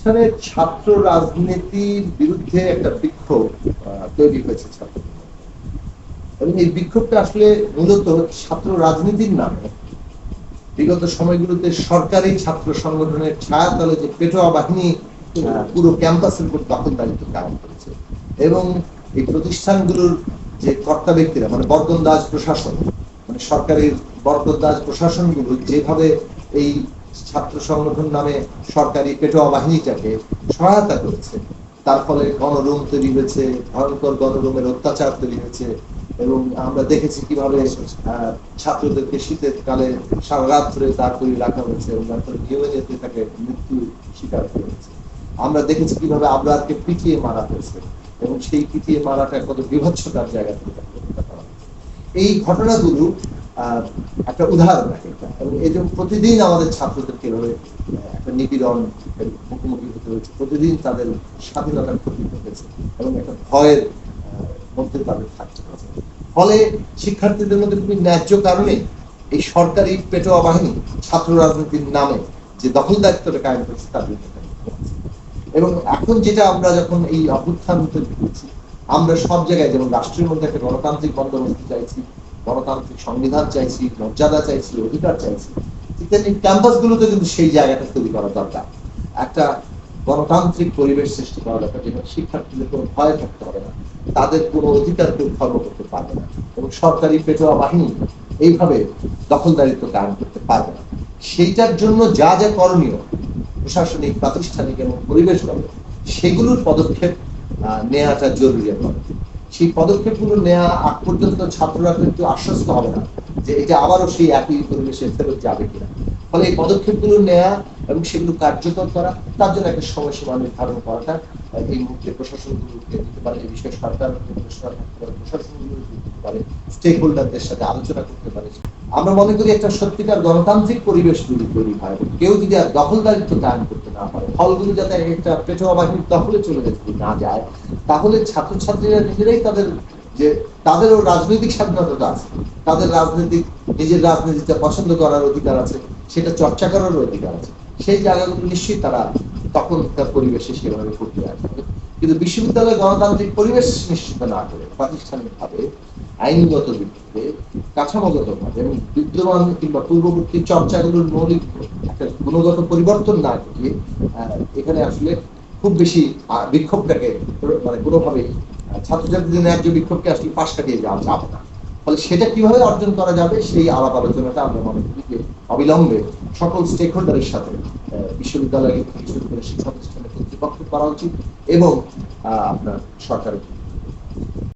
প্রতিষ্ঠানের ছাত্র রাজনীতির বিরুদ্ধে একটা বিক্ষোভ তৈরি হয়েছে ছাত্র এবং এই বিক্ষোভটা আসলে মূলত ছাত্র রাজনীতির নামে। বিগত সময়গুলোতে সরকারি ছাত্র সংগঠনের ছায়াতলে যে পেটোয়া বাহিনী পুরো ক্যাম্পাসের উপর দখলদারিত্ব কায়ন করেছে। এবং এই প্রতিষ্ঠানগুলোর যে কর্তা ব্যক্তিরা মানে বর্ধন দাস প্রশাসন মানে সরকারের বর্ধন দাস প্রশাসনগুলো যেভাবে এই ছাত্র সংগঠন নামে সরকারি পেটোয়া বাহিনীটাকে সহায়তা করেছে তার ফলে গণরুম তৈরি হয়েছে, ভয়ঙ্কর গণরুমের অত্যাচার তৈরি হয়েছে এবং আমরা দেখেছি কীভাবে ছাত্রদেরকে শীতের কালে সারা রাত ধরে দাঁড় করিয়ে রাখা হয়েছে এবং তারপরে নিয়মিত তাকে মৃত্যু শিকার করা হয়েছে আমরা দেখেছি কীভাবে আবরারকে পিটিয়ে মারা হয়েছে এবং সেই পিটিয়ে মারাটা কত বিভৎসতার জায়গা থেকে করা। এই ঘটনাগুলো একটা উদাহরণ এক একটা এবং এই জন্য প্রতিদিন আমাদের ছাত্রদেরকে এভাবে একটা নিপীড়ন মুখোমুখি হতে হয়েছে। প্রতিদিন তাদের স্বাধীনতার ক্ষতি হয়েছে এবং একটা ভয়ের মধ্যে তাদের থাকতে হয়েছে। ফলে শিক্ষার্থীদের মধ্যে খুবই ন্যায্য কারণে এই সরকারি পেটোয়া বাহিনী ছাত্র রাজনীতির নামে যে দখলদারিত্বটা কায়েম করেছে, তার এবং এখন যেটা আমরা যখন এই অভ্যুত্থান দেখেছি, আমরা সব জায়গায় যেমন রাষ্ট্রের মধ্যে একটা গণতান্ত্রিক বন্দোবস্ত চাইছি গণতান্ত্রিক সংবিধান চাইছি, মর্যাদা চাইছি, অধিকার চাইছি। ইত্যাদি ক্যাম্পাস গুলোতে কিন্তু সেই জায়গাটা তৈরি করা দরকার। একটা গণতান্ত্রিক পরিবেশ সৃষ্টি করা দরকার, যেখানে শিক্ষার্থীদের কোনো ভয় থাকতে হবে না। তাদের কোনো অধিকার কেউ খর্ব করতে পারবে না। এবং সরকারি পেটোয়া বাহিনী এইভাবে দখলদারিত্ব কায়েম করতে পারবে না। সেইটার জন্য যা যা করণীয়, প্রশাসনিক, প্রাতিষ্ঠানিক এবং পরিবেশগত, সেগুলোর পদক্ষেপ নেওয়াটা জরুরি এখন সেই পদক্ষেপগুলো নেওয়া আগ পর্যন্ত ছাত্ররা কিন্তু আশ্বস্ত হবে না যে এটা আবারও সেই একই পরিবেশে ফেরত যাবে কিনা। ফলে এই পদক্ষেপগুলো নেওয়া এবং সেগুলো কার্যকর করা, তার জন্য একটা সময়সীমা নির্ধারণ করাটা এই মুহূর্তে প্রশাসনগুলোকে দিতে পারে, এই বিষয়ে সরকার প্রশাসন থাকতে পারে দিতে পারে স্টেক হোল্ডারদের সাথে আলোচনা করতে পারে। আমরা মনে করি একটা সত্যিকার গণতান্ত্রিক পরিবেশ যদি তৈরি হয়, কেউ যদি আর দখলদারিত্ব কায়ন করতে না পারে, ফলগুলো যাতে একটা পেটোয়া বাহিনীর দখলে চলে যেতে না যায়, তাহলে ছাত্রছাত্রীরা নিজেরাই তাদের যে, তাদেরও রাজনৈতিক স্বাধীনতা আছে, তাদের রাজনৈতিক, নিজের রাজনীতিটা পছন্দ করার অধিকার আছে, সেটা চর্চা করার অধিকার আছে, সেই জায়গাগুলো নিশ্চয়ই তারা তখন তার পরিবেশে সেভাবে করতে আসবে কিন্তু বিশ্ববিদ্যালয়ে গণতান্ত্রিক পরিবেশ নিশ্চিত না করে প্রাতিষ্ঠানিকভাবে, আইনগত ভিত্তিতে কাঠামোগত ভাবে এবং বিদ্যমান কিংবা পূর্ববর্তী চর্চাগুলোর মৌলিক একটা গুণগত পরিবর্তন না ঘটিয়ে এখানে আসলে খুব বেশি বিক্ষোভটাকে মানে কোনোভাবেই ছাত্রছাত্রীদের ন্যায্য বিক্ষোভকে আসলে পাশ কাটিয়ে যাওয়া যাবে না। ফলে সেটা কীভাবে অর্জন করা যাবে সেই আলাপ আলোচনাটা আমরা মনে করি যে অবিলম্বে সকল স্টেক হোল্ডারের সাথে বিশ্ববিদ্যালয় বিশ্ববিদ্যালয় শিক্ষা প্রতিষ্ঠানের কর্তৃপক্ষ করা উচিত। এবং আপনার সরকারের